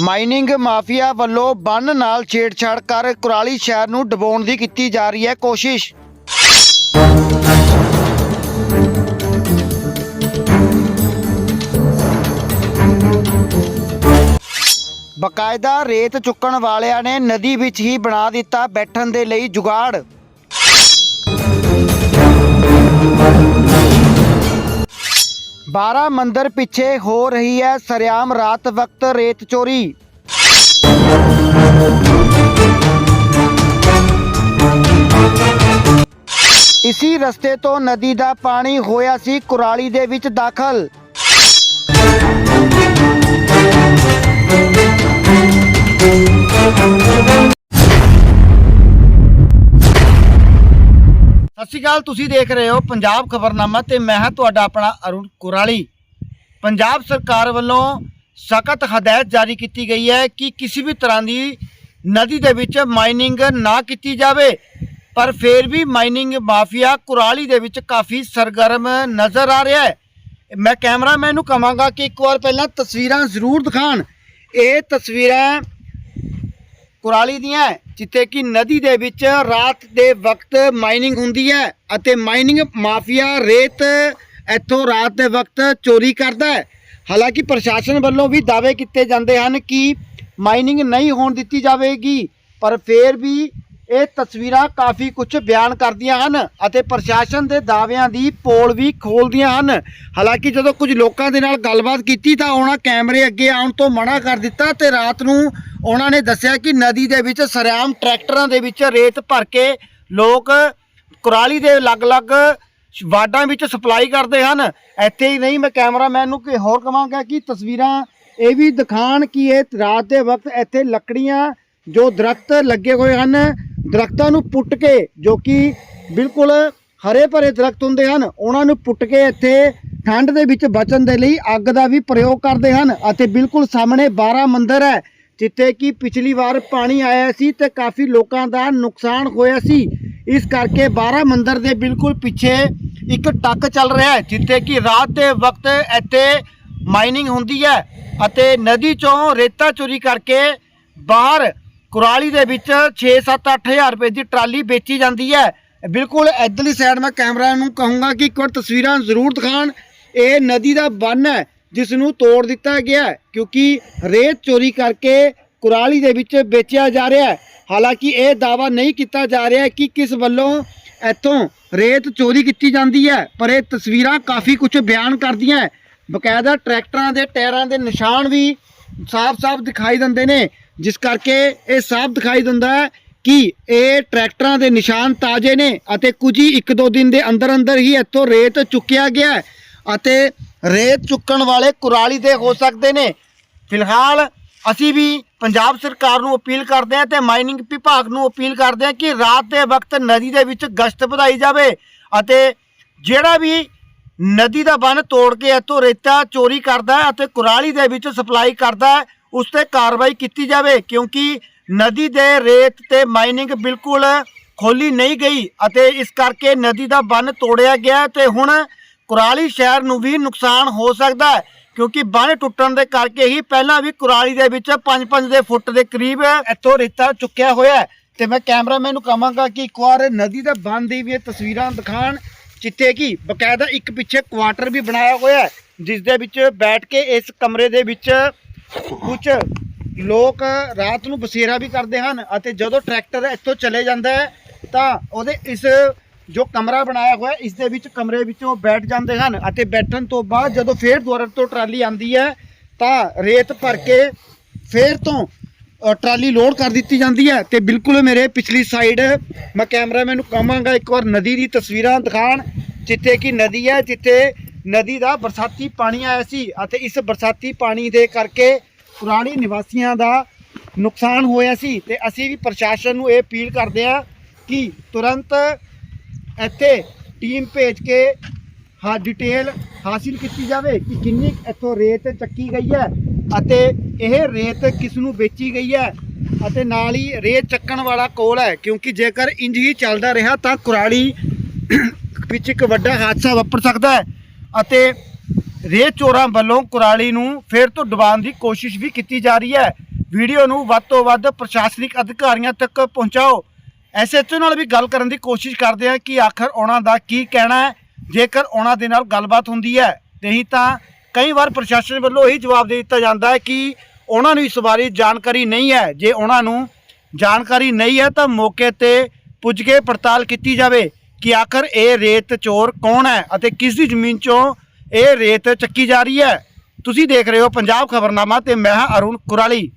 Mining mafia ਵੱਲੋਂ ਬੰਨ ਨਾਲ ਛੇੜਛਾੜ ਕਰ ਕੁਰਾਲੀ ਸ਼ਹਿਰ ਨੂੰ ਡੁਬੋਣ ਦੀ ਕੀਤੀ ਜਾ ਰਹੀ ਹੈ ਕੋਸ਼ਿਸ਼। ਬਕਾਇਦਾ ਰੇਤ ਚੁੱਕਣ ਵਾਲਿਆਂ ਨੇ ਨਦੀ ਵਿੱਚ ਹੀ ਬਣਾ ਦਿੱਤਾ ਬੈਠਣ ਦੇ ਲਈ ਜੁਗਾੜ। ਬਾਰਾਂ ਮੰਦਰ ਪਿੱਛੇ ਹੋ ਰਹੀ ਹੈ ਸਰਿਆਮ ਰਾਤ ਵਕਤ ਰੇਤ ਚੋਰੀ। ਇਸੀ ਰਸਤੇ ਤੋਂ ਨਦੀ ਦਾ ਪਾਣੀ ਹੋਇਆ ਸੀ ਕੁਰਾਲੀ ਦੇ ਵਿੱਚ ਦਾਖਲ। ਸਤਿ ਸ਼੍ਰੀ ਅਕਾਲ, ਤੁਸੀਂ ਦੇਖ ਰਹੇ ਹੋ ਪੰਜਾਬ ਖਬਰਨਾਮਾ ਤੇ ਮੈਂ ਹਾਂ ਤੁਹਾਡਾ ਆਪਣਾ ਅਰੁਣ ਕੁਰਾਲੀ। ਪੰਜਾਬ ਸਰਕਾਰ ਵੱਲੋਂ ਸਖਤ ਹਦਾਇਤ ਜਾਰੀ ਕੀਤੀ ਗਈ ਹੈ ਕਿ ਕਿਸੇ ਵੀ ਤਰ੍ਹਾਂ ਦੀ ਨਦੀ ਦੇ ਵਿੱਚ ਮਾਈਨਿੰਗ ਨਾ ਕੀਤੀ ਜਾਵੇ, ਪਰ ਫਿਰ ਵੀ ਮਾਈਨਿੰਗ ਮਾਫੀਆ ਕੁਰਾਲੀ ਦੇ ਵਿੱਚ ਕਾਫੀ ਸਰਗਰਮ ਨਜ਼ਰ ਆ ਰਿਹਾ ਹੈ। ਮੈਂ ਕੈਮਰਾਮੈਨ ਨੂੰ ਕਹਾਂਗਾ ਕਿ ਇੱਕ ਵਾਰ ਪਹਿਲਾਂ ਤਸਵੀਰਾਂ ਜ਼ਰੂਰ ਦਿਖਾਣ ਇਹ ਤਸਵੀਰਾਂ ਕੁਰਾਲੀ ਦੀਆਂ ਜਿੱਥੇ ਕਿ ਨਦੀ ਦੇ ਵਿੱਚ ਰਾਤ ਦੇ ਵਕਤ ਮਾਈਨਿੰਗ ਹੁੰਦੀ ਹੈ ਅਤੇ ਮਾਈਨਿੰਗ ਮਾਫੀਆ ਰੇਤ ਇੱਥੋਂ ਰਾਤ ਦੇ ਵਕਤ ਚੋਰੀ ਕਰਦਾ ਹੈ। ਹਾਲਾਂਕਿ ਪ੍ਰਸ਼ਾਸਨ ਵੱਲੋਂ ਵੀ ਦਾਅਵੇ ਕੀਤੇ ਜਾਂਦੇ ਹਨ ਕਿ ਮਾਈਨਿੰਗ ਨਹੀਂ ਹੋਣ ਦਿੱਤੀ ਜਾਵੇਗੀ, ਪਰ ਫਿਰ ਵੀ ਇਹ ਤਸਵੀਰਾਂ ਕਾਫੀ ਕੁਝ ਬਿਆਨ ਕਰਦੀਆਂ ਹਨ ਅਤੇ ਪ੍ਰਸ਼ਾਸਨ ਦੇ ਦਾਅਵਿਆਂ ਦੀ ਪੋਲ ਵੀ ਖੋਲਦੀਆਂ ਹਨ। ਹਾਲਾਂਕਿ ਜਦੋਂ ਕੁਝ ਲੋਕਾਂ ਦੇ ਨਾਲ ਗੱਲਬਾਤ ਕੀਤੀ ਤਾਂ ਉਹਨਾਂ ਕੈਮਰੇ ਅੱਗੇ ਆਉਣ ਤੋਂ ਮਨਾ ਕਰ ਦਿੱਤਾ ਤੇ ਰਾਤ ਨੂੰ ਉਹਨਾਂ ਨੇ ਦੱਸਿਆ ਕਿ ਨਦੀ ਦੇ ਵਿੱਚ ਸਰਿਆਮ ਟਰੈਕਟਰਾਂ ਦੇ ਵਿੱਚ ਰੇਤ ਭਰ ਕੇ ਲੋਕ ਕੁਰਾਲੀ ਦੇ ਅਲੱਗ-ਅਲੱਗ ਵਾਰਡਾਂ ਵਿੱਚ ਸਪਲਾਈ ਕਰਦੇ ਹਨ। ਇੱਥੇ ਹੀ ਨਹੀਂ, ਮੈਂ ਕੈਮਰਾਮੈਨ ਨੂੰ ਕਿ ਹੋਰ ਕਹਾਂਗਾ ਕਿ ਤਸਵੀਰਾਂ ਇਹ ਵੀ ਦਿਖਾਣ ਕਿ ਇਹ ਰਾਤ ਦੇ ਵਕਤ ਇੱਥੇ ਲੱਕੜੀਆਂ ਜੋ ਦਰਖਤ ਲੱਗੇ ਹੋਏ ਹਨ ਦਰਖਤਾਂ ਨੂੰ ਪੁੱਟ ਕੇ, ਜੋ ਕਿ ਬਿਲਕੁਲ ਹਰੇ ਭਰੇ ਦਰਖਤ ਹੁੰਦੇ ਹਨ, ਉਹਨਾਂ ਨੂੰ ਪੁੱਟ ਕੇ ਇੱਥੇ ਠੰਡ ਦੇ ਵਿੱਚ ਬਚਣ ਦੇ ਲਈ ਅੱਗ ਦਾ ਵੀ ਪ੍ਰਯੋਗ ਕਰਦੇ ਹਨ ਅਤੇ ਬਿਲਕੁਲ ਸਾਹਮਣੇ 12 ਮੰਦਰ ਹੈ, ਜਿੱਥੇ ਕਿ ਪਿਛਲੀ ਵਾਰ ਪਾਣੀ ਆਇਆ ਸੀ ਤੇ ਕਾਫੀ ਲੋਕਾਂ ਦਾ ਨੁਕਸਾਨ ਹੋਇਆ ਸੀ। ਇਸ ਕਰਕੇ 12 ਮੰਦਰ ਦੇ ਬਿਲਕੁਲ ਪਿੱਛੇ ਇੱਕ ਟੱਕ ਚੱਲ ਰਿਹਾ ਹੈ, ਜਿੱਥੇ ਕਿ ਰਾਤ ਦੇ ਵਕਤ ਇੱਥੇ ਮਾਈਨਿੰਗ ਹੁੰਦੀ ਹੈ ਅਤੇ ਨਦੀ ਚੋਂ ਰੇਤਾ ਚੋਰੀ ਕਰਕੇ ਬਾਹਰ ਕੁਰਾਲੀ ਦੇ ਵਿੱਚ 6-7 ਹਜ਼ਾਰ ਰੁਪਏ ਦੀ ਟਰਾਲੀ ਵੇਚੀ ਜਾਂਦੀ ਹੈ। ਬਿਲਕੁਲ ਇਧਰਲੀ ਸਾਈਡ ਮੈਂ ਕੈਮਰਾ ਨੂੰ ਕਹੂੰਗਾ ਕਿ ਇੱਕ ਵਾਰ ਤਸਵੀਰਾਂ ਜ਼ਰੂਰ ਦਿਖਾਣ ਇਹ ਨਦੀ ਦਾ ਬੰਨ ਹੈ, ਜਿਸ ਨੂੰ ਤੋੜ ਦਿੱਤਾ ਗਿਆ ਕਿਉਂਕਿ ਰੇਤ ਚੋਰੀ ਕਰਕੇ ਕੁਰਾਲੀ ਦੇ ਵਿੱਚ ਵੇਚਿਆ ਜਾ ਰਿਹਾ ਹੈ। ਹਾਲਾਂਕਿ ਇਹ ਦਾਵਾ ਨਹੀਂ ਕੀਤਾ ਜਾ ਰਿਹਾ ਕਿ ਕਿਸ ਵੱਲੋਂ ਇੱਥੋਂ ਰੇਤ ਚੋਰੀ ਕੀਤੀ ਜਾਂਦੀ ਹੈ, ਪਰ ਇਹ ਤਸਵੀਰਾਂ ਕਾਫੀ ਕੁਝ ਬਿਆਨ ਕਰਦੀਆਂ ਬਕਾਇਦਾ ਟਰੈਕਟਰਾਂ ਦੇ ਟਾਇਰਾਂ ਦੇ ਨਿਸ਼ਾਨ ਵੀ ਸਾਫ਼-ਸਾਫ਼ ਦਿਖਾਈ ਦਿੰਦੇ ਨੇ, ਜਿਸ ਕਰਕੇ ਇਹ ਸਾਫ਼ ਦਿਖਾਈ ਦਿੰਦਾ ਹੈ ਕਿ ਇਹ ਟਰੈਕਟਰਾਂ ਦੇ ਨਿਸ਼ਾਨ ਤਾਜ਼ੇ ਨੇ ਅਤੇ ਕੁਝ ਹੀ ਇੱਕ ਦੋ ਦਿਨ ਦੇ ਅੰਦਰ ਅੰਦਰ ਹੀ ਇੱਥੋਂ ਰੇਤ ਚੁੱਕਿਆ ਗਿਆ ਅਤੇ ਰੇਤ ਚੁੱਕਣ ਵਾਲੇ ਕੁਰਾਲੀ ਦੇ ਹੋ ਸਕਦੇ ਨੇ। ਫਿਲਹਾਲ ਅਸੀਂ ਵੀ ਪੰਜਾਬ ਸਰਕਾਰ ਨੂੰ ਅਪੀਲ ਕਰਦੇ ਹਾਂ ਤੇ ਮਾਈਨਿੰਗ ਵਿਭਾਗ ਨੂੰ ਅਪੀਲ ਕਰਦੇ ਹਾਂ ਕਿ ਰਾਤ ਦੇ ਵਕਤ ਨਦੀ ਦੇ ਵਿੱਚ ਗਸ਼ਤ ਵਧਾਈ ਜਾਵੇ ਅਤੇ ਜਿਹੜਾ ਵੀ ਨਦੀ ਦਾ ਬੰਨ ਤੋੜ ਕੇ ਇੱਥੋਂ ਰੇਤਾ ਚੋਰੀ ਕਰਦਾ ਹੈ ਅਤੇ ਕੁਰਾਲੀ ਦੇ ਵਿੱਚ ਸਪਲਾਈ ਕਰਦਾ ਹੈ। ਉਸ ਤੇ ਕਾਰਵਾਈ ਕੀਤੀ ਜਾਵੇ, ਕਿਉਂਕਿ ਨਦੀ ਦੇ ਰੇਤ ਤੇ ਮਾਈਨਿੰਗ ਬਿਲਕੁਲ ਖੋਲੀ ਨਹੀਂ ਗਈ ਅਤੇ ਇਸ ਕਰਕੇ ਨਦੀ ਦਾ ਬੰਨ ਤੋੜਿਆ ਗਿਆ ਤੇ ਹੁਣ ਕੁਰਾਲੀ ਸ਼ਹਿਰ ਨੂੰ ਵੀ ਨੁਕਸਾਨ ਹੋ ਸਕਦਾ ਹੈ, ਕਿਉਂਕਿ ਬੰਨ ਟੁੱਟਣ ਦੇ ਕਰਕੇ ਹੀ ਪਹਿਲਾਂ ਵੀ ਕੁਰਾਲੀ ਦੇ ਵਿੱਚ 5-5 ਦੇ ਫੁੱਟ ਦੇ ਕਰੀਬ ਇੱਥੋਂ ਰੇਤਾ ਚੁੱਕਿਆ ਹੋਇਆ ਤੇ ਮੈਂ ਕੈਮਰਾਮੈਨ ਨੂੰ ਕਹਾਂਗਾ ਕਿ ਇੱਕ ਵਾਰ ਨਦੀ ਦਾ ਬੰਨ ਦੀ ਵੀ ਇਹ ਤਸਵੀਰਾਂ ਦਿਖਾਣ ਜਿੱਥੇ ਕਿ ਬਕਾਇਦਾ ਇੱਕ ਪਿੱਛੇ ਕੁਆਟਰ ਵੀ ਬਣਾਇਆ ਹੋਇਆ ਹੈ, ਜਿਸ ਦੇ ਵਿੱਚ ਬੈਠ ਕੇ ਇਸ ਕਮਰੇ ਦੇ ਵਿੱਚ ਕੁਝ ਲੋਕ ਰਾਤ ਨੂੰ ਬਸੇਰਾ ਵੀ ਕਰਦੇ ਹਨ ਅਤੇ ਜਦੋਂ ਟਰੈਕਟਰ ਇੱਥੋਂ ਚਲੇ ਜਾਂਦਾ ਹੈ, ਤਾਂ ਉਹਦੇ ਇਸ ਜੋ ਕਮਰਾ ਬਣਾਇਆ ਹੋਇਆ ਇਸ ਦੇ ਵਿੱਚ ਕਮਰੇ ਵਿੱਚੋਂ ਬੈਠ ਜਾਂਦੇ ਹਨ ਅਤੇ ਬੈਠਣ ਤੋਂ ਬਾਅਦ ਜਦੋਂ ਫੇਰ ਦੁਬਾਰਾ ਤੋਂ ਟਰਾਲੀ ਆਂਦੀ ਹੈ, ਤਾਂ ਰੇਤ ਭਰ ਕੇ ਫੇਰ ਤੋਂ ਟਰਾਲੀ ਲੋਡ ਕਰ ਦਿੱਤੀ ਜਾਂਦੀ ਹੈ ਤੇ ਬਿਲਕੁਲ ਮੇਰੇ ਪਿਛਲੀ ਸਾਈਡ ਮੈਂ ਕੈਮਰਾਮੈਨ ਨੂੰ ਕਹਾਂਗਾ, ਇੱਕ ਵਾਰ ਨਦੀ ਦੀ ਤਸਵੀਰਾਂ ਦਿਖਾਣ, ਜਿੱਥੇ ਕਿ ਨਦੀ ਹੈ, ਜਿੱਥੇ ਨਦੀ ਦਾ ਬਰਸਾਤੀ ਪਾਣੀ ਆਇਆ ਸੀ ਅਤੇ ਇਸ ਬਰਸਾਤੀ ਪਾਣੀ ਦੇ ਕਰਕੇ ਪੁਰਾਣੀ ਨਿਵਾਸੀਆਂ ਦਾ ਨੁਕਸਾਨ ਹੋਇਆ ਸੀ ਤੇ ਅਸੀਂ ਵੀ ਪ੍ਰਸ਼ਾਸਨ ਨੂੰ ਇਹ ਅਪੀਲ ਕਰਦੇ ਹਾਂ ਕਿ ਤੁਰੰਤ ਇੱਥੇ ਟੀਮ ਭੇਜ ਕੇ ਹਾ ਡਿਟੇਲ ਹਾਸਿਲ ਕੀਤੀ ਜਾਵੇ ਕਿ ਕਿੰਨੀ ਇੱਥੋਂ ਰੇਤ ਚੱਕੀ ਗਈ ਹੈ ਅਤੇ ਇਹ ਰੇਤ ਕਿਸ ਨੂੰ ਵੇਚੀ ਗਈ ਹੈ? ਅਤੇ ਨਾਲ ਹੀ ਰੇਤ ਚੱਕਣ ਵਾਲਾ ਕੋਲ ਹੈ, ਕਿਉਂਕਿ ਜੇਕਰ ਇੰਜ ਹੀ ਚੱਲਦਾ ਰਿਹਾ ਤਾਂ ਕੁਰਾਲੀ ਵਿੱਚ ਇੱਕ ਵੱਡਾ ਹਾਦਸਾ ਵਾਪਰ ਸਕਦਾ ਹੈ। ਅਤੇ ਰੇਤ ਚੋਰਾਂ ਵੱਲੋਂ ਕੁਰਾਲੀ ਨੂੰ ਫੇਰ ਤੋਂ ਡੁਬਾਉਣ ਦੀ ਕੋਸ਼ਿਸ਼ ਵੀ ਕੀਤੀ ਜਾ ਰਹੀ ਹੈ। ਵੀਡੀਓ ਨੂੰ ਵੱਧ ਤੋਂ ਵੱਧ ਪ੍ਰਸ਼ਾਸਨਿਕ ਅਧਿਕਾਰੀਆਂ ਤੱਕ ਪਹੁੰਚਾਓ। ਐਸਐਚਓ ਨਾਲ ਵੀ ਗੱਲ ਕਰਨ ਦੀ ਕੋਸ਼ਿਸ਼ ਕਰਦੇ ਹਾਂ ਕਿ ਆਖਰ ਉਹਨਾਂ ਦਾ ਕੀ ਕਹਿਣਾ ਹੈ। ਜੇਕਰ ਉਹਨਾਂ ਦੇ ਨਾਲ ਗੱਲਬਾਤ ਹੁੰਦੀ ਹੈ, ਨਹੀਂ ਤਾਂ ਕਈ ਵਾਰ ਪ੍ਰਸ਼ਾਸਨ ਵੱਲੋਂ ਇਹੀ ਜਵਾਬ ਦੇ ਦਿੱਤਾ ਜਾਂਦਾ ਹੈ ਕਿ ਉਹਨਾਂ ਨੂੰ ਇਸ ਬਾਰੇ ਜਾਣਕਾਰੀ ਨਹੀਂ ਹੈ। ਜੇ ਉਹਨਾਂ ਨੂੰ ਜਾਣਕਾਰੀ ਨਹੀਂ ਹੈ ਤਾਂ ਮੌਕੇ ਤੇ ਪੁੱਜ ਕੇ ਪੜਤਾਲ ਕੀਤੀ ਜਾਵੇ ਕਿ ਆਖਰ ਇਹ ਰੇਤ ਚੋਰ ਕੌਣ ਹੈ ਅਤੇ ਕਿਸ ਦੀ ਜ਼ਮੀਨ 'ਚੋਂ ਇਹ ਰੇਤ ਚੱਕੀ ਜਾ ਰਹੀ ਹੈ। ਤੁਸੀਂ ਦੇਖ ਰਹੇ ਹੋ ਪੰਜਾਬ ਖਬਰਨਾਮਾ ਤੇ ਮੈਂ ਹਾਂ ਅਰੁਣ ਕੁਰਾਲੀ।